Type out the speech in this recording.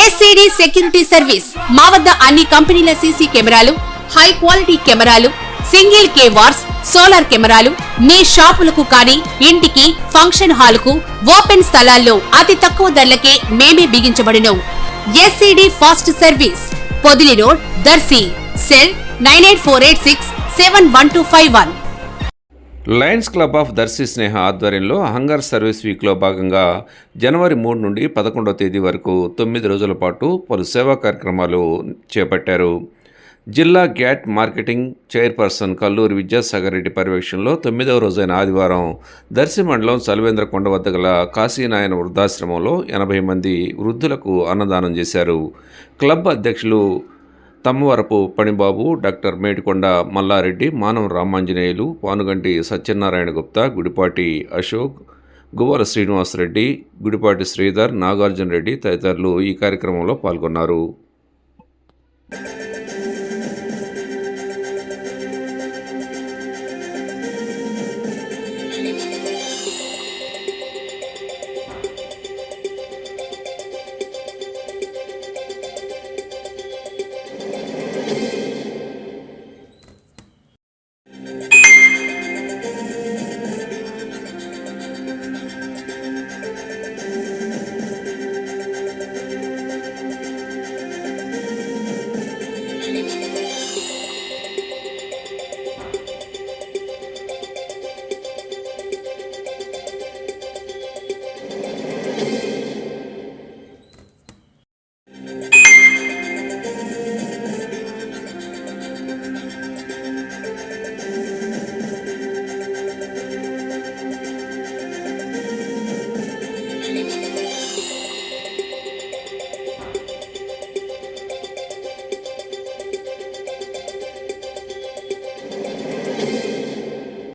SCD security service. మా వద్ద అన్ని కంపెనీల సీసీ కెమెరాలు హై క్వాలిటీ కెమెరాలు సింగిల్ కే వార్స్ సోలార్ కెమెరాలు మీ షాపులకు కానీ ఇంటికి ఫంక్షన్ హాల్కు ఓపెన్ స్థలాల్లో అతి తక్కువ ధరలకే మేమే బిగించబడిను. SCD fast service. Podili road Darsi. Cell nine eight four eight six seven one two five one. Lions club of Darsi Sneha ఆధ్వర్యంలో హంగర్ సర్వీస్ వీక్లో భాగంగా జనవరి మూడు నుండి పదకొండవ తేదీ వరకు తొమ్మిది రోజుల పాటు పలు సేవా కార్యక్రమాలు చేపట్టారు. జిల్లా గ్యాట్ మార్కెటింగ్ చైర్పర్సన్ కల్లూరి విద్యాసాగర్ రెడ్డి పర్యవేక్షణలో తొమ్మిదవ రోజైన ఆదివారం దర్శి మండలం సల్వేంద్రకొండ వద్ద గల కాశీనాయన వృద్ధాశ్రమంలో ఎనభై మంది వృద్ధులకు అన్నదానం చేశారు. క్లబ్ అధ్యక్షులు తమ్మవరపు పణిబాబు డాక్టర్ మేటికొండ మల్లారెడ్డి మానవ రామాంజనేయులు పానుగంటి సత్యనారాయణ గుప్తా గుడిపాటి అశోక్ గువ్వల శ్రీనివాసరెడ్డి గుడిపాటి శ్రీధర్ నాగార్జున రెడ్డి తదితరులు ఈ కార్యక్రమంలో పాల్గొన్నారు.